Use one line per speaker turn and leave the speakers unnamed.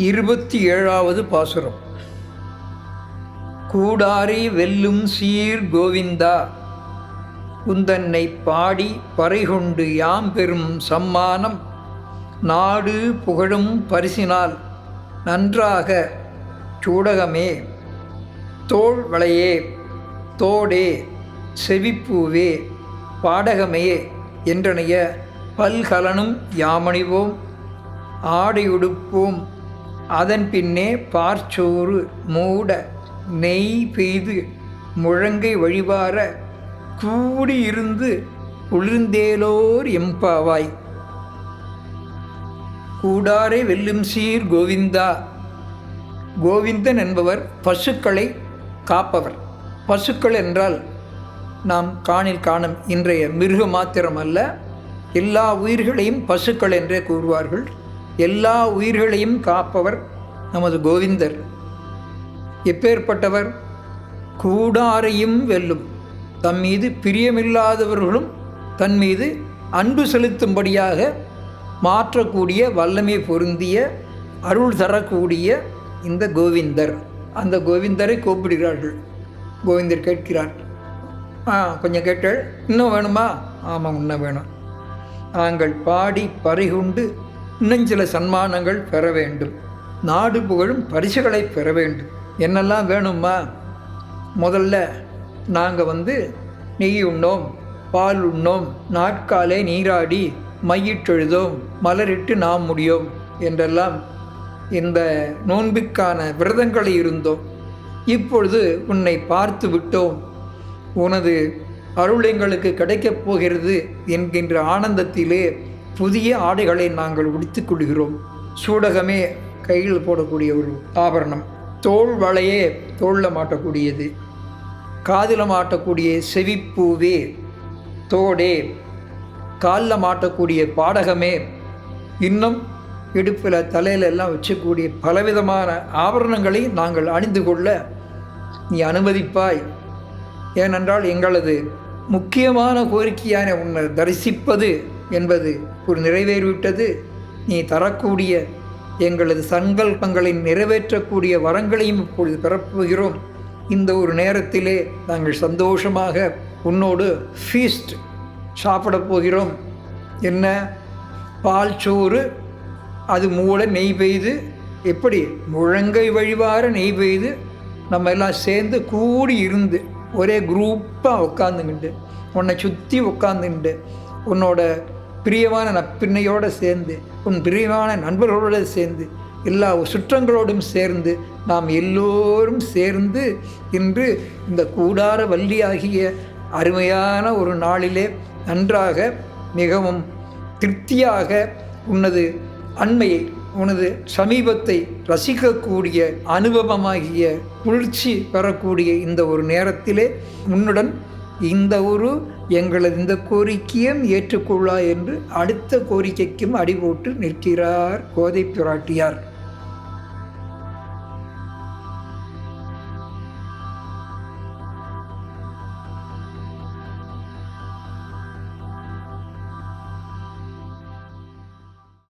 இருபத்தி ஏழாவது பாசுரம். கூடாரி வெல்லும் சீர் கோவிந்தா உந்தன்னை பாடி பறைகொண்டு யாம் பெறும் சம்மானம் நாடு புகழும் பரிசினால் நன்றாக சூடகமே தோள் வளையே தோடே செவிப்பூவே பாடகமே என்றனைய பல்கலனும் யாமணிவோம் ஆடையுடுப்போம் அதன் பின்னே பார்ச்சோறு மூட நெய் பெய்து முழங்கை வழிவார கூடியிருந்து குளிர்ந்தேலோர் எம்பாவாய். கூடாரை வெல்லும் சீர் கோவிந்தா. கோவிந்தன் என்பவர் பசுக்களை காப்பவர். பசுக்கள் என்றால் நாம் காணில் காணும் இன்றைய மிருக மாத்திரம் அல்ல எல்லா உயிர்களையும் பசுக்கள் என்றே கூறுவார்கள். எல்லா உயிர்களையும் காப்பவர் நமது கோவிந்தர். எப்பேற்பட்டவர் கூடாரையும் வெல்லும். தம் மீது பிரியமில்லாதவர்களும் தன் மீது அன்பு செலுத்தும்படியாக மாற்றக்கூடிய வல்லமை பொருந்திய அருள் தரக்கூடிய இந்த கோவிந்தர். அந்த கோவிந்தரை கூப்பிடுகிறார்கள். கோவிந்தர் கேட்கிறார். ஆ கொஞ்சம் கேட்டாள். இன்னும் வேணுமா? ஆமாம் இன்னும் வேணும். நாங்கள் பாடி பறிகுண்டு இன்னும் சில சன்மானங்கள் பெற வேண்டும். நாடு புகழும் பரிசுகளை பெற வேண்டும். என்னெல்லாம் வேணுமா? முதல்ல நாங்கள் வந்து நெய் உண்ணோம் பால் உண்ணோம் நாட்காலே நீராடி மையிட்டெழுதோம் மலரிட்டு நாம் முடியோம் என்றெல்லாம் இந்த நோன்பிற்கான விரதங்களை இருந்தோம். இப்பொழுது உன்னை பார்த்து விட்டோம். உனது அருள் எங்களுக்கு கிடைக்கப் போகிறது என்கின்ற ஆனந்தத்திலே புதிய ஆடைகளை நாங்கள் உடுத்திக் கொள்கிறோம். சூடகமே கையில் போடக்கூடிய ஒரு ஆபரணம். தோல் வளையே தோளில் மாட்டக்கூடியது. காதில் மாட்டக்கூடிய செவிப்பூவே தோடே. காலில் மாட்டக்கூடிய பாடகமே இன்னும் இடுப்பில் தலையில எல்லாம் வச்சக்கூடிய பலவிதமான ஆபரணங்களை நாங்கள் அணிந்து கொள்ள நீ அனுமதிப்பாய். ஏனென்றால் எங்களது முக்கியமான கோரிக்கையான உன்னை தரிசிப்பது என்பது ஒரு நிறைவேறிவிட்டது. நீ தரக்கூடிய எங்களது சங்கல்பங்களை நிறைவேற்றக்கூடிய வரங்களையும் இப்பொழுது பெறப்போகிறோம். இந்த ஒரு நேரத்திலே நாங்கள் சந்தோஷமாக உன்னோடு ஃபீஸ்ட் சாப்பிடப் போகிறோம். என்ன? பால் சோறு அது மூளை நெய் பெய்து எப்படி? முழங்கை வழிவார நெய் பெய்து நம்ம எல்லாம் சேர்ந்து கூடி இருந்து ஒரே குரூப்பாக உட்காந்துக்கிண்டு உன்னை சுற்றி உட்காந்துக்கிண்டு உன்னோட பிரியமான நப்பின்னையோடு சேர்ந்து உன் பிரியமான நண்பர்களோடு சேர்ந்து எல்லா சுற்றங்களோடும் சேர்ந்து நாம் எல்லோரும் சேர்ந்து இன்று இந்த கூடார வள்ளியாகிய அருமையான ஒரு நாளிலே நன்றாக மிகவும் திருப்தியாக உனது அண்மையை உனது சமீபத்தை ரசிக்கக்கூடிய அனுபவமாகிய குளிர்ச்சி பெறக்கூடிய இந்த ஒரு நேரத்திலே உன்னுடன் இந்த ஒரு எங்களது இந்த கோரிக்கையும் ஏற்றுக்கொள்ளா என்று அடுத்த கோரிக்கைக்கும் அடிபோட்டு நிற்கிறார் கோதை பிராட்டியார்.